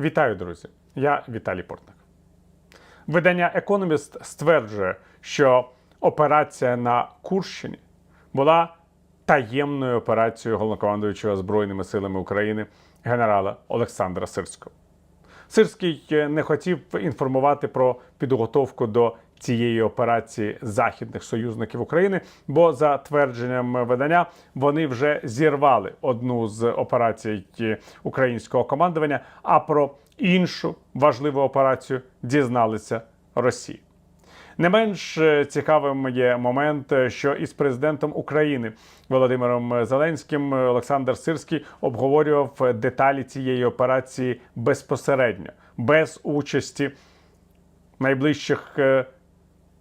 Вітаю, друзі! Я Віталій Портник. Видання Економіст стверджує, що операція на Курщині була таємною операцією головнокомандуючого Збройними силами України генерала Олександра Сирського. Сирський е, не хотів інформувати про підготовку до цієї операції західних союзників України, бо за твердженням видання вони вже зірвали одну з операцій українського командування. А про іншу важливу операцію дізналися Росії. Не менш е, цікавим є момент, е, що із президентом України Володимиром Зеленським Олександр Сирський обговорював деталі цієї операції безпосередньо, без участі найближчих е,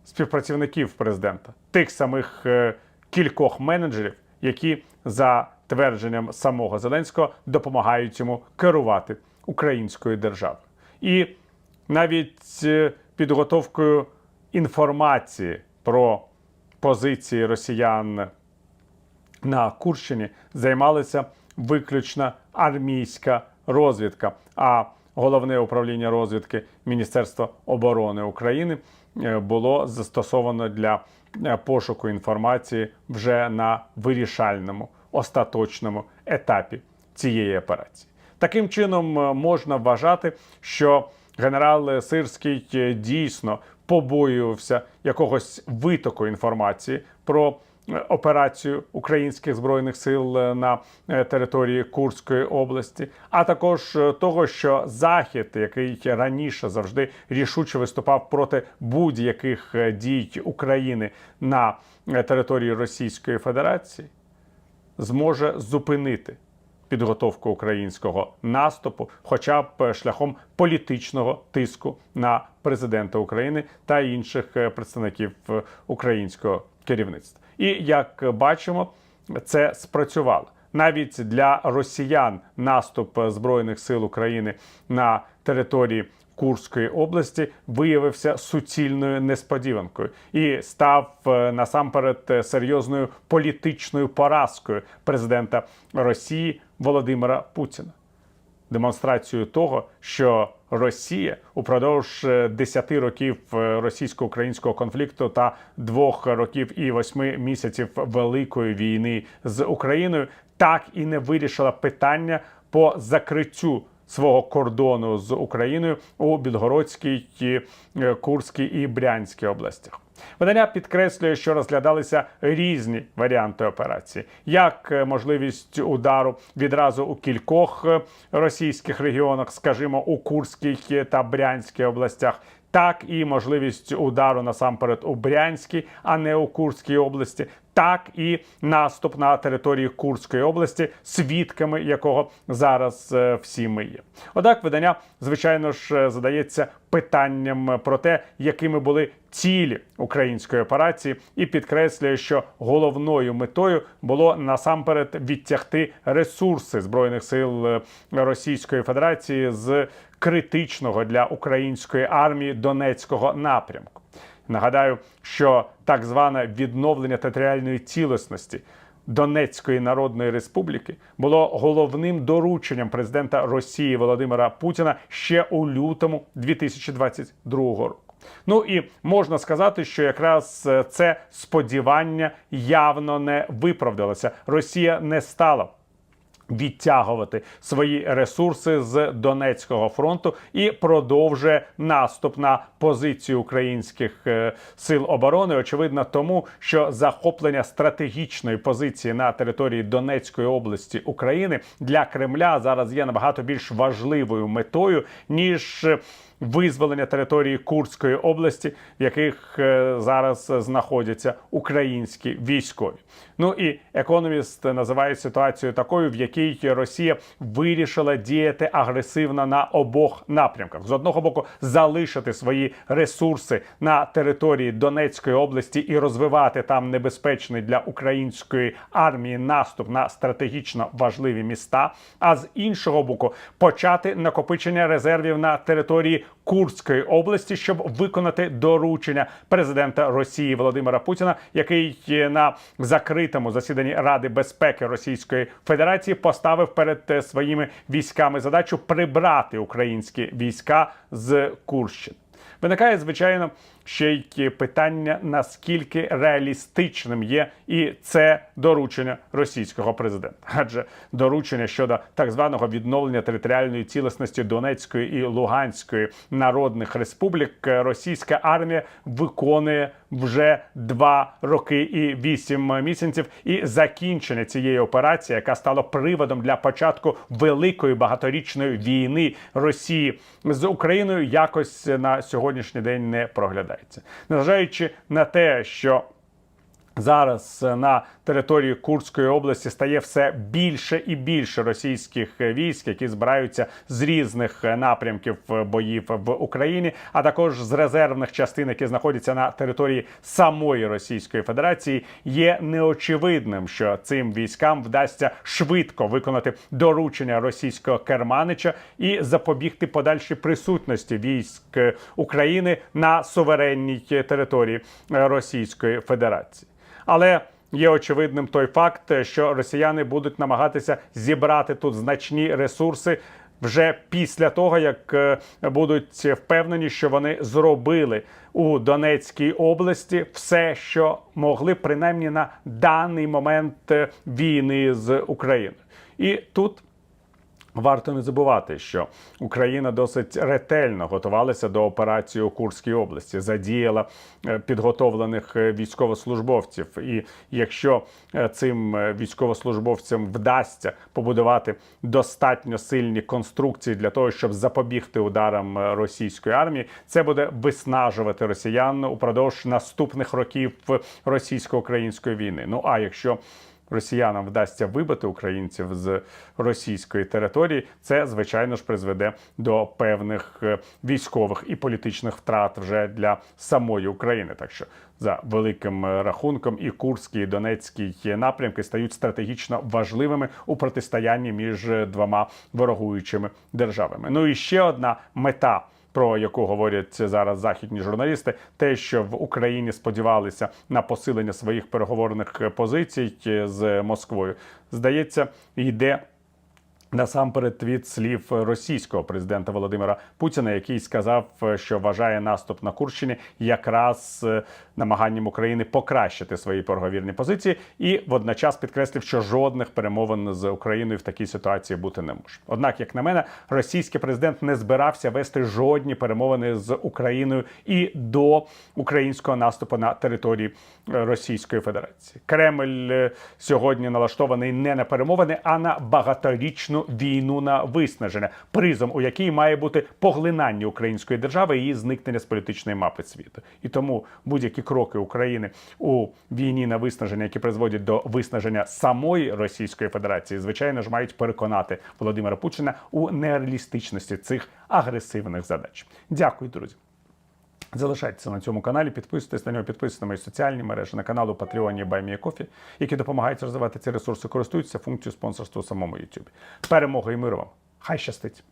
співпрацівників президента, тих самих е, кількох менеджерів, які за твердженням самого Зеленського допомагають йому керувати українською державою. І навіть е, підготовкою інформації про позиції росіян на Курщині займалася виключно армійська розвідка. А головне управління розвідки Міністерства оборони України е, було застосовано для е, пошуку інформації вже на вирішальному остаточному етапі цієї операції. Таким чином е, можна вважати, що генерал Сирський дійсно побоювався якогось витоку інформації про операцію українських збройних сил е, на е, території Курської області, а також е, того, що Захід, який раніше завжди рішуче виступав проти будь-яких дій України на території Російської Федерації, зможе зупинити підготовку українського наступу, хоча б шляхом політичного тиску на президента України та інших е, представників е, українського керівництва. І як бачимо, це спрацювало. Навіть для росіян наступ збройних сил України на території Курської області виявився суцільною несподіванкою і став е, насамперед е, серйозною політичною поразкою президента Росії Володимира Путіна. Демонстрацією того, що Росія упродовж е, 10 років е, російсько-українського конфлікту та двох років і восьми місяців великої війни з Україною так і не вирішила питання по закриттю свого кордону з Україною у Білгородській, е, Курській і Брянській областях. Видання підкреслює, що розглядалися різні варіанти операції, як е, можливість удару відразу у кількох е, російських регіонах, скажімо, у Курській та Брянській областях. Так і можливість удару насамперед у Брянській, а не у Курській області, так і наступ на території Курської області, свідками якого зараз е, всі ми є. Однак видання, звичайно ж, е, задається питанням про те, якими були цілі української операції, і підкреслює, що головною метою було насамперед відтягти ресурси збройних сил е, Російської Федерації з критичного для української армії Донецького напрямку. Нагадаю, що так зване відновлення територіальної цілісності Донецької Народної Республіки було головним дорученням президента Росії Володимира Путіна ще у лютому 2022 року. Ну і можна сказати, що якраз е, це сподівання явно не виправдалося. Росія не стала відтягувати свої ресурси з Донецького фронту і продовжує наступ на позицію українських е, сил оборони. Очевидно, тому що захоплення стратегічної позиції на території Донецької області України для Кремля зараз є набагато більш важливою метою ніж. е, Визволення території Курської області, в яких е, зараз знаходяться українські військові. Ну і економіст називає ситуацію такою, в якій Росія вирішила діяти агресивно на обох напрямках: з одного боку, залишити свої ресурси на території Донецької області і розвивати там небезпечний для української армії наступ на стратегічно важливі міста. А з іншого боку, почати накопичення резервів на території Курської області, щоб виконати доручення президента Росії Володимира Путіна, який на закритому засіданні Ради безпеки Російської Федерації поставив перед е, своїми військами задачу прибрати українські війська з Курщини. Виникає, звичайно, ще й питання, наскільки реалістичним є і це доручення російського президента. Адже доручення щодо так званого відновлення територіальної цілісності Донецької і Луганської народних республік е, російська армія виконує вже два роки і вісім місяців. І закінчення цієї операції, яка стала приводом для початку великої багаторічної війни Росії з Україною, якось на сьогоднішній день не проглядається, незважаючи на те, що Зараз на території Курської області стає все більше і більше російських військ, які збираються з різних напрямків боїв в Україні, а також з резервних частин, які знаходяться на території самої Російської Федерації. Є неочевидним, що цим військам вдасться швидко виконати доручення російського керманича і запобігти подальшій присутності військ України на суверенній території Російської Федерації. Але є очевидним той факт, що росіяни будуть намагатися зібрати тут значні ресурси вже після того, як е, будуть впевнені, що вони зробили у Донецькій області все, що могли, принаймні на даний момент е, війни з Україною. І тут Варто не забувати, що Україна досить ретельно готувалася до операції у Курській області, задіяла е, підготовлених е, військовослужбовців. І якщо е, цим військовослужбовцям вдасться побудувати достатньо сильні конструкції для того, щоб запобігти ударам російської армії, це буде виснажувати росіян упродовж наступних років російсько-української війни. Ну а якщо росіянам вдасться вибити українців з російської території, це звичайно ж призведе до певних е, військових і політичних втрат вже для самої України. Так що за великим е, рахунком і Курський, і Донецький напрямки стають стратегічно важливими у протистоянні між е, двома ворогуючими державами. Ну і ще одна мета про яку говорять зараз західні журналісти, те, що в Україні сподівалися на посилення своїх переговорних позицій з Москвою, здається, йде. Насамперед від слів російського президента Володимира Путіна, який сказав, що вважає наступ на Курщині якраз е, намаганням України покращити свої переговірні позиції, і водночас підкреслив, що жодних перемовин з Україною в такій ситуації бути не може. Однак, як на мене, російський президент не збирався вести жодні перемовини з Україною і до українського наступу на території е, Російської Федерації. Кремль е, сьогодні налаштований не на перемовини, а на багаторічну війну на виснаження, призом у якій має бути поглинання української держави і її зникнення з політичної мапи світу. І тому будь-які кроки України у війні на виснаження, які призводять до виснаження самої Російської Федерації, звичайно ж мають переконати Володимира Путіна у нереалістичності цих агресивних задач. Дякую, друзі. Залишайтеся на цьому каналі, підписуйтесь на нього, підписуйтесь на мої соціальні мережі, на канал у Патреоні Баймія Кофі, які допомагають розвивати ці ресурси, користуються функцією спонсорства у самому YouTube. Перемоги і миру вам! Хай щастить!